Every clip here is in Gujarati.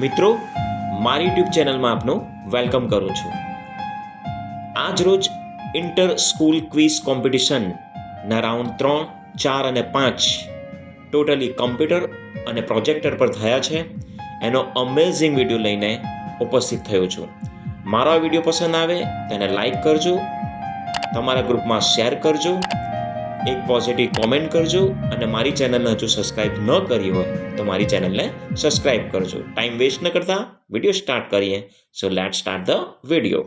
મિત્રો, મારી યુટ્યુબ ચેનલમાં આપનું વેલકમ કરું છું. આજ રોજ ઇન્ટર સ્કૂલ ક્વિઝ કોમ્પિટિશનના રાઉન્ડ ત્રણ, ચાર અને પાંચ ટોટલી કમ્પ્યુટર અને પ્રોજેક્ટર પર થયા છે. એનો અમેઝિંગ વીડિયો લઈને ઉપસ્થિત થયો છું. મારો આ વીડિયો પસંદ આવે તેને લાઈક કરજો. તમારા ગ્રુપમાં શેર કરજો. એક પોઝિટિવ કોમેન્ટ કરજો અને મારી ચેનલને હજુ સબસ્ક્રાઇબ ન કરી હોય તો મારી ચેનલને સબસ્ક્રાઇબ કરજો. ટાઈમ વેસ્ટ ન કરતા વીડિયો સ્ટાર્ટ કરીએ. So let start the video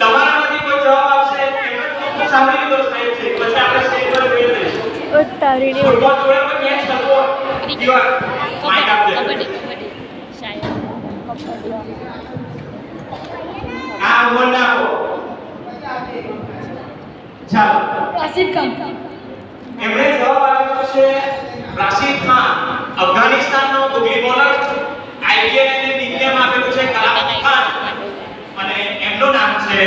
તમારામાંથી આ નાખો ચાલો આસિફ ખાન. એમણે જવાબ આપ્યો છે રાશિદ ખાન અફઘાનિસ્તાનનો ગુગલી બોલર. આઈપીએલ નિકનેમ આપેલું છે કલામ ખાન. અને એમનું નામ છે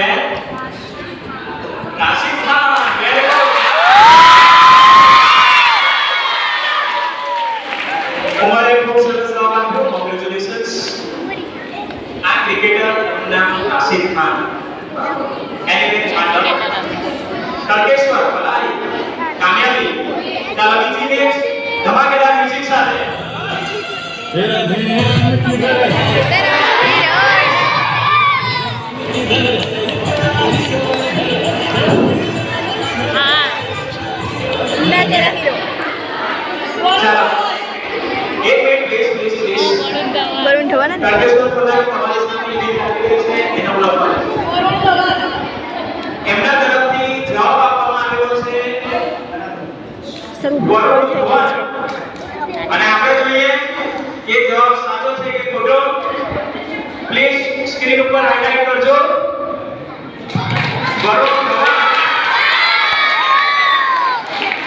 ધવન અને આપણે જોઈએ કે જવાબ સાચો છે કે ખોટો? પ્લીઝ સ્ક્રીન ઉપર હાઇલાઇટ કરજો વરુણ ધવન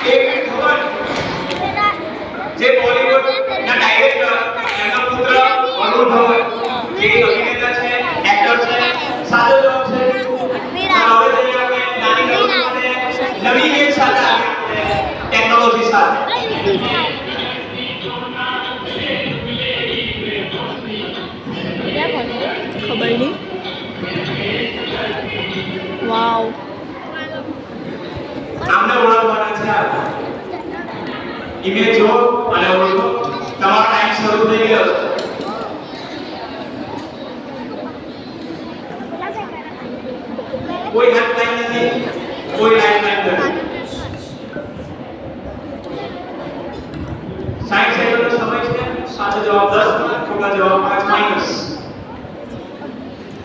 એક ધવન જે બોલીવુડ ના ડાયરેક્ટર એમનો પુત્ર વરુણ ધવન જે એક અભિનેતા છે એક્ટર છે સાચો જવાબ છે તો હવે જઈએ આપણે નાની રમત માટે નવી ગેમ સાથે આગળ ટેકનોલોજી સાથે ખબર નહીં વાવ આમને ઓળખવાના છે આ. ઇમેજ જો અને ઓળખો તમારો ટાઈમ શરૂ થઈ ગયો છે કોઈ હાથ લાઈન નથી કોઈ લાઈન લાઈન નથી સાઈઠ સેકન્ડનો સમય છે સાચો જવાબ દસ ખોટા જવાબ પાંચ માઇનસ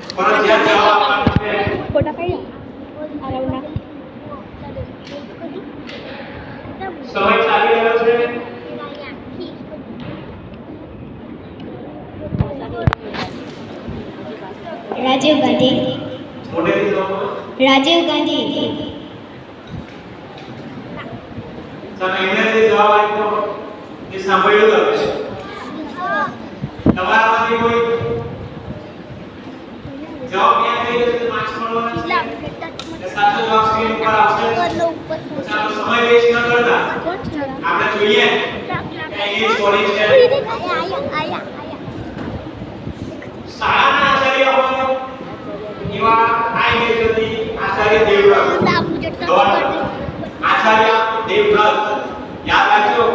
ફરજિયાત જવાબ આપવાનો છે ફોટા કઈ આ રાઉન્ડના સમય ચાલી રહ્યો છે રાજીવ ગાંધી મોઢેથી જવાબ રાજીવ ગાંધી ચાલો એમણે જે જવાબ આપ્યો એ સાંભળ્યું તમે તમારામાંથી કોઈ જવાબ ક્યાં થઈ ગયો છે માર્ક્સ મળવાના છે એટલે સાચો જવાબ સ્ક્રીન ઉપર આવશે ચાલો સમય વેસ્ટ ન કરતા આપણે જોઈએ કે ઇંગ્લિશ કોલેજ છે શાળાના આચાર્ય હોય એવા આ ઇમેજ હતી આચાર્ય દેવવ્રત ગવર્નર આચાર્ય દેવવ્રત યાદ રાખજો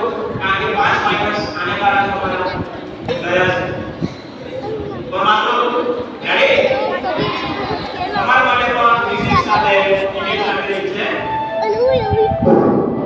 કારણ કે પાંચ માઇનસ આને કારણે તમારા ગયા છે તો માનો રેડી તમારા માટે પણ ફિઝિક્સ સાથે ઇમેજ આપેલી છે કોણ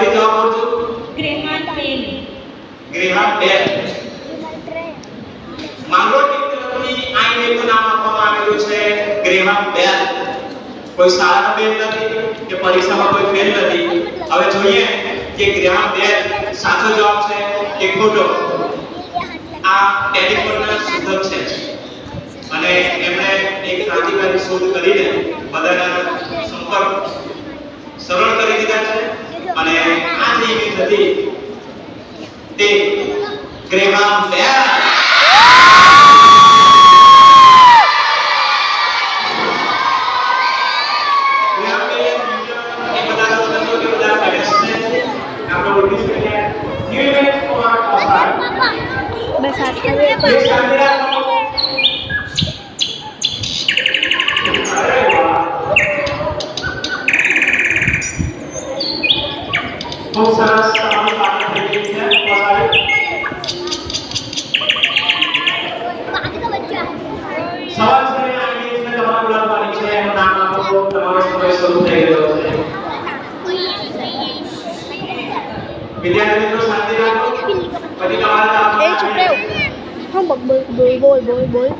ફરીથી જવાબ આપજો બેલ ગ્રેહામ બેલ માંગરોળ તરફની આ ઇમેજનું નામ આપવામાં આવેલું છે ગ્રેહામ બેલ કોઈ સારા બેલ નથી કે પરીક્ષામાં કોઈ ફેલ નથી. હવે જોઈએ કે ગ્રેહામ બેલ સાચો જવાબ છે કે ખોટો? આ ટેલિફોનના શોધક છે. અને એમણે એક ક્રાંતિકારી શોધ કરીને બધાના સંપર્ક સરળ કરી દીધા છે. અને આ જે હતી તે ગ્રેહામ બેલ એ ચૂપ રહ્યો હા બોલ બોલ બોલ બોલ બોલ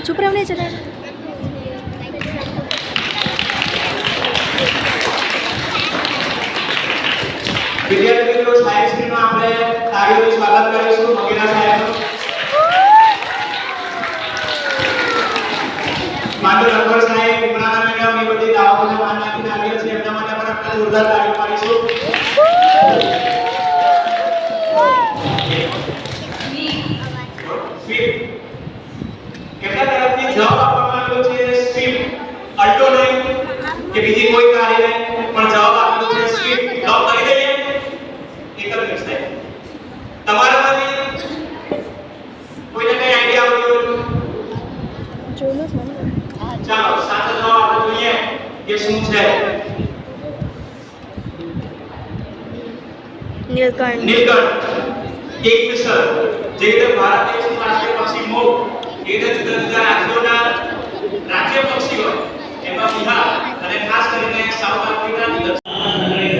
ચૂપ રહ્યો નહીં ચલે વિદ્યાર્થી મિત્રો સાયન્સ સ્ટ્રીમમાં આપણે તાળીઓથી સ્વાગત કરીશું મગીરા સાહેબનું માત્ર અકબર સાહેબ એ બધી દાવાઓને માન નાખીને આવ્યા છે એમના માટે પણ આપણે જોરદાર તાળીઓ પાડીશું સ્વીપ કેટલા તરફથી જવાબ આપવામાં આવ્યો છે સ્વીપ? અલ્ટો નહીં કે બીજી કોઈ ગાડી નહીં પણ જવાબ આપેલો છે સ્વીપ? લોક કરી દઈએ. એક જ મિક્સ થાય તમારામાંથી કોઈને કઈ આઈડિયા આવતી હોય? જોયું જ મને ચાલો સાચો જવાબ આપણે જોઈએ કે શું છે. નીલકંઠ. નીલકંઠ. કિંગફિશર જે રીતે ભારત દેશનું રાષ્ટ્રીય પક્ષી મોર એ રીતે જુદા જુદા રાજ્યોના રાજ્ય પક્ષીઓ એમાં બિહાર અને ખાસ કરીને સાઉથ આફ્રિકા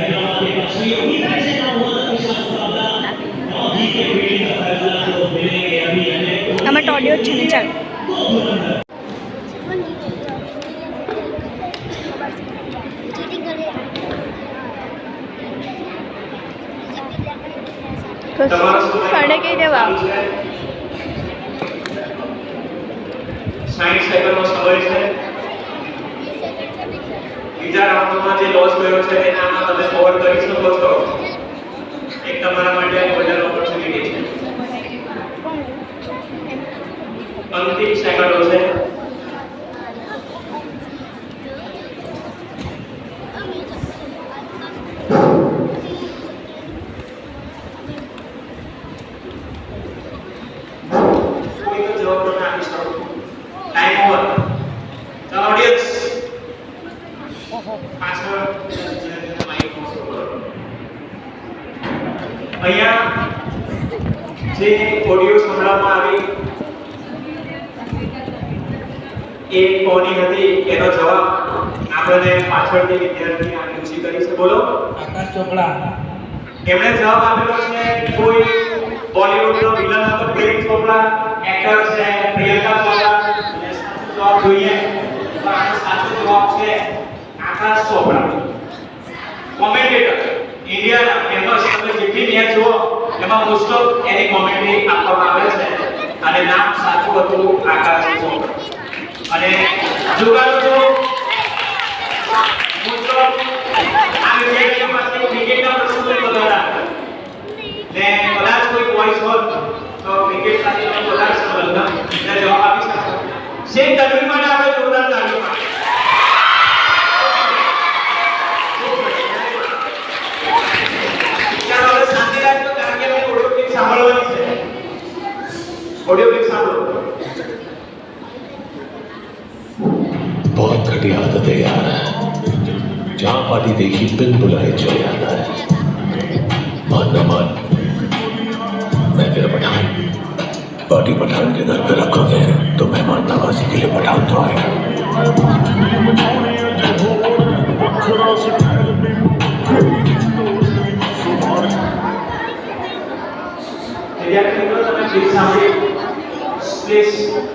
આમાં ટોડિયો જ છે ને ચાલ. સાડે કઈ દેવા? સેકન્ડનો સમય છે? બીજા રાઉન્ડમાં જે લોસ ગયો છે એના તમે કવર કરી શકો છો. એક તમારા માટે ગોલ્ડન ઓપોર્ચ્યુનિટી છે. અંતિમ સેકન્ડો છે કોઈ તો જવાબ તમે આપી શકો ટાઈમ ઓવર ચાલો ઓડિયન્સ પાછળ માઈક ઓછો કરો. અહીંયા જે ઓડિયો સંભળાવવામાં આવી એ કોની હતી એનો જવાબ આપણે પાછળની વિદ્યાર્થી આની ઊંચી કરી છે. બોલો. આકાશ ચોપડા. એમણે જવાબ આપેલો છે કોઈ બોલિવૂડનો વિલન હતો? પ્રેમ ચોપડા એક્ટર છે પ્રિયંકા ચોપડા. સાચો જવાબ જોઈએ. તો આનો સાચો જવાબ છે આકાશ ચોપડા. કોમેન્ટેટર ઇન્ડિયાના ફેમસ તમે જેટલી મેચ જુઓ એમાં મોસ્ટ ઓફ એની કોમેન્ટ્રી આપવામાં આવે છે. અને નામ સાચું હતું આકાશ ચોપડા. અને જુગાડો તો મોસ્ટ ઓફ આ વિદ્યાર્થીઓ પાસે ક્રિકેટના પ્રશ્નો વધારે આવે ને કદાચ કોઈ વોઇસ હોત તો ક્રિકેટ સાથેનો વધારે સંબંધ એટલે જવાબ આપી શકો સેમ તન્વી માટે આપણે જોરદાર તાળીઓ પાડીએ. ચાલો હવે શાંતિ રાખજો કારણ કે આપણે ઓડિયો ક્લિપ સાંભળવાની છે ઓડિયો ક્લિપ સાંભળો जहाँ पार्टी देखी, बिन बुलाए चले आता है। मानना मान, मैं तेरा पठान। पार्टी पठान के घर पे रखोगे तो मेहमान नवाजी के लिए पठान तो आएगा। Please.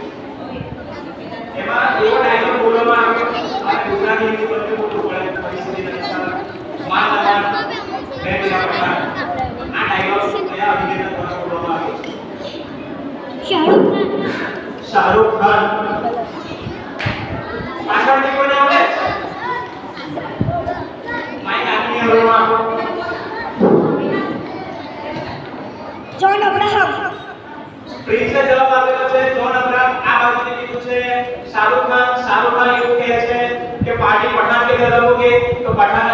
John Abraham. પ્રિન્સે જવાબ આપેલો છે જોન અબ્રાહમ આ બાજુથી કીધું છે શાહરુખ ખાન શાહરુખ ખાન એવું કહે છે કે પાર્ટી પઠાન કે તરફ કે તો પઠાન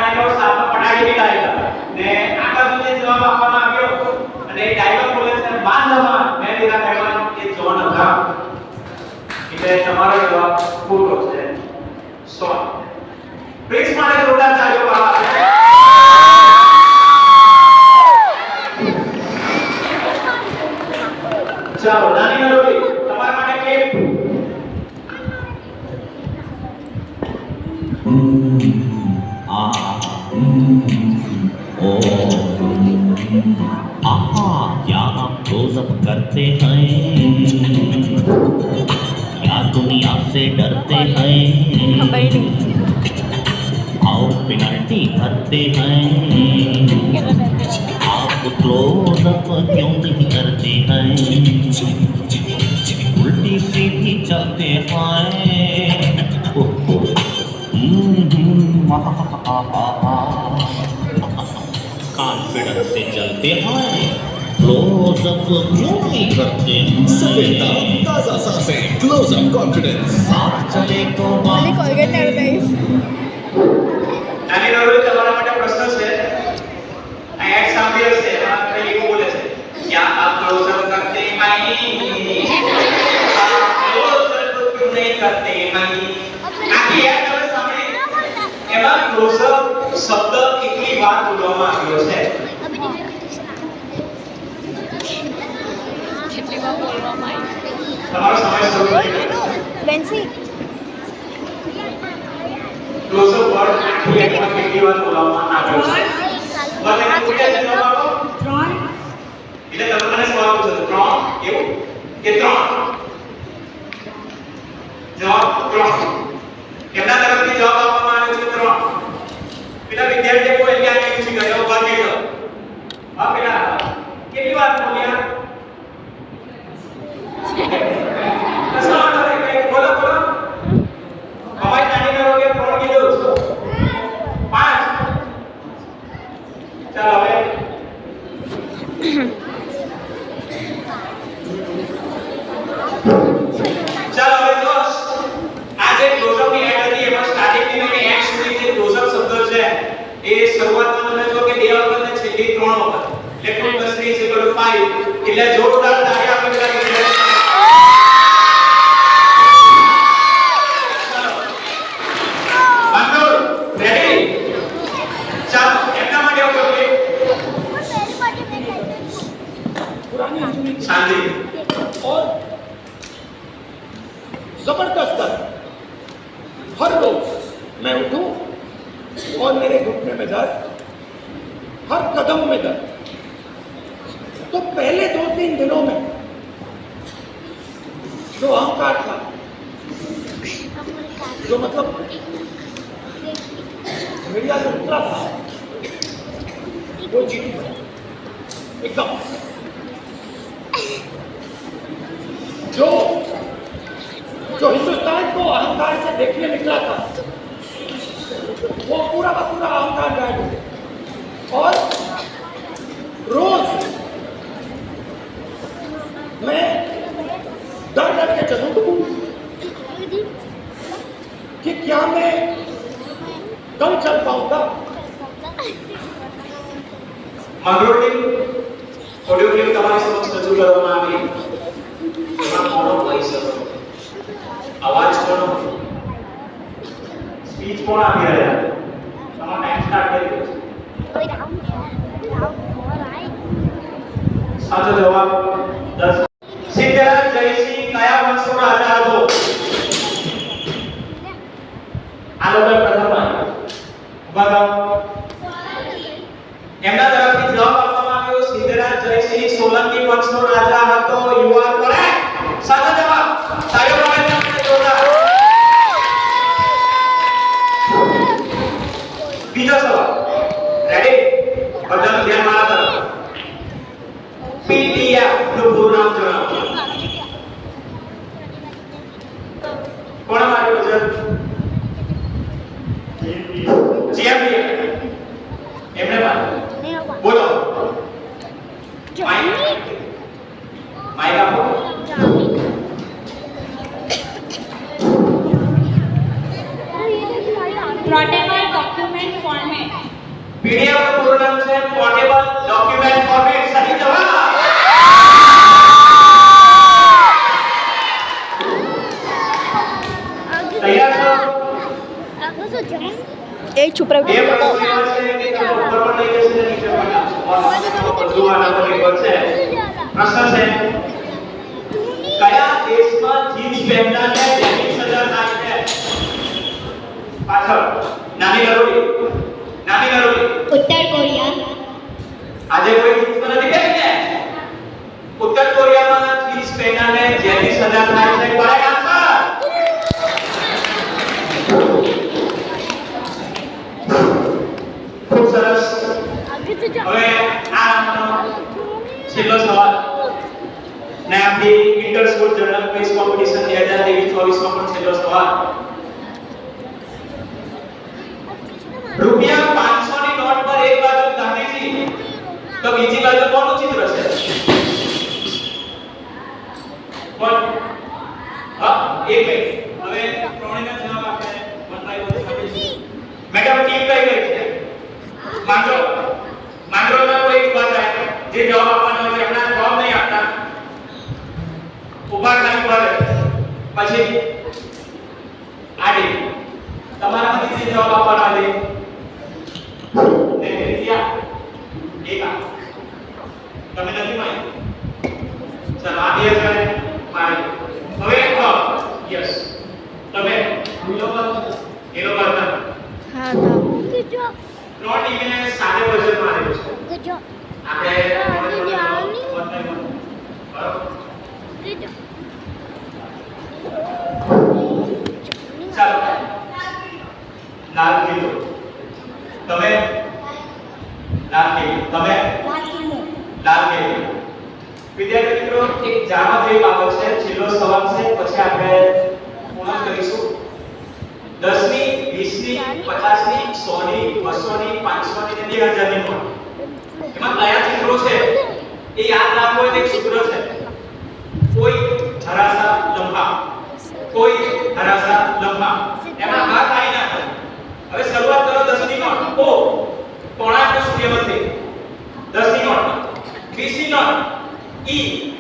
ચાલો નાની નરોલી તમારા માટે ક્લિપ क्या आप क्लोजअप करते हैं क्या दुनिया से डरते हैं ખબર નહીં आओ पेनल्टी भरते हैं आप क्लोजअप क्यों नहीं करते हैं उल्टी सीधी चलते हैं ओहो, हम्म, कॉन्फिडेंस से चलते हैं क्लोजअप क्यों नहीं करते सफेदा हैं ताजा सांसें क्लोज अप कॉन्फिडेंस साथ चले तो ખાલી કોલગેટ ને દઈશ નાની નરોલી તમારા માટે પ્રશ્ન છે આ એડ સાંભળી હશે क्या आप क्लोजअप करते हैं आप क्लोजअप क्यों नहीं करते हैं આખી એડ તમે સાંભળી એમાં ક્લોઝઅપ શબ્દ કેટલી વાર બોલવામાં આવ્યો છે તમારો સમય શરૂ થઈ ગયો બેન્સી ક્લોઝઅપ વર્ડ આખી એડમાં કેટલી વાર બોલવામાં આવ્યો છે બધાને પૂછ્યા છે જવાબ આપો એટલે તમે મને શું આપો છો, ત્રણ? એવું? કે ત્રણ? જવાબ ત્રણ. કેમના તરફથી જવાબ આપવામાં આવે છે? ત્રણ. પેલા વિદ્યાર્થીએ કોઈ ક્યાં નહીં પૂછી ગયો ઊભા થઈ હા પેલા. કેટલી વાર બોલ્યા अहंकार से देखने निकला था वो पूरा का पूरा अहंकार गायब हो गया और रोज मैं डर डर के चलूं कि क्या मैं कल चल पाऊंगा મંગળોટી ઓડિયો ક્લિપ તમારી સમક્ષ રજૂ કરવામાં આવી એમાં કોનો વોઇસ હતો અવાજ કોનો સ્પીચ કોણ આપી રહ્યા તમારો ટાઈમ સ્ટાર્ટ કરી દો સાચો જવાબ 10 સિદ્ધરાજ જયસિંહ કયા વંશનો રાજા હતો આ લોકો પ્રથમ આવ્યો ઊભા થાઓ એમના તરફથી જવાબ આપવામાં આવ્યો સિદ્ધરાજ જયસિંહ સોલંકી વંશનો રાજા હતો યુ આર કરેક્ટ સાચો જવાબ તાળીઓ પાડો તમને જોરદાર બીજો સવાલ રેડી બધાનું ધ્યાન મારા તરફ પીટીએફનું પૂરું નામ જણાવો જીએમબી એમને પણ બોલો માઇક માઇક આપો Portable document format. પીડીએફનું પૂરું નામ છે પોર્ટેબલ ડોક્યુમેન્ટ ફોર્મેટ સહી જવાબ તૈયાર છો એ ચૂપ રહો બે પ્રશ્નો એવા છે કે તમે ઉપર પણ લઈ જશે ને નીચે પણ આવશે. બધું આના પર નિર્ભર છે પ્રશ્ન છે કયા દેશમાં જીન્સ પહેરનારને જેની સજા થાય છે પાછળ નાની નરોડી નાની નરોડી ઉત્તર કોરિયા આજે કોઈ જીન્સ તો નથી પહેરી ને ઉત્તર કોરિયામાં જીન્સ પહેરનારને જેની સજા થાય છે કરેક્ટ ખૂબ સરસ. હવે આ છેલ્લો સવાલ. ને આપણી inter school general quiz competition 2023 24 માં પણ છેલ્લો સવાલ. રૂપિયા 500 ની નોટ પર એક બાજુ ગાંધીજી, તો બીજી બાજુ કોનું ચિત્ર છે? કોણ? હા, એક મિનિટ. હવે ત્રણેયના મેડમ ટીમ કઈ કઈ છે. માંડો. માંડોના કોઈ એક વાત આવે જે જવાબ આપવાનો છે, એમના જવાબ નહીં આપતા. ઊભા ખાલી પડે પછી, આડી. તમારામાંથી જે જવાબ આપવાનો આવે ને રીતિયા. એક તમે નથી માની? ચાલો જણે મારી હવે હા યસ તમે એનો પર એનો પર હા તો ત્રણ ટીમને સાદે બજેટ મારેલું છે. આપણે ચાલો. લાલ કિલ્લો તમે? લાલ કિલ્લો તમે? લાલ કિલ્લો વિદ્યાર્થી મિત્રો એક જાણવા જેવી બાબત છે. છેલ્લો સવાલ છે. પછી આપણે પૂર્ણ કરીશું. 10 ની 20 ની 50 ની 100 ની 200 ની 500 ની અને 2000 ની નોટ છે. લંબા એમાં આ કાઈ ના હવે શરૂઆત કરો 10 ની નોટ. ઓ, કોણાર્ક સૂર્ય મંદિર 10 ની નોટ. 20 ની નોટ. ઈ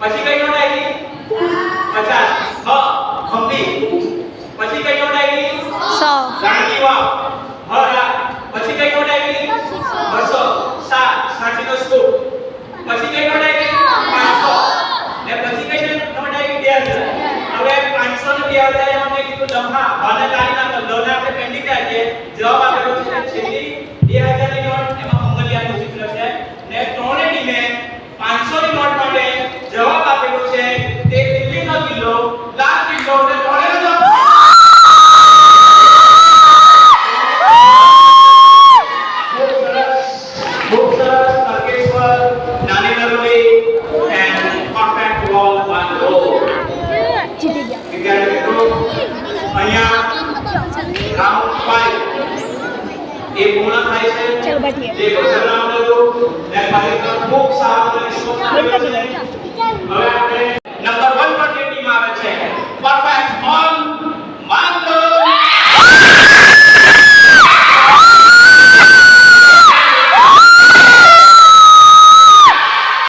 પછી કઈ નોટ આવી?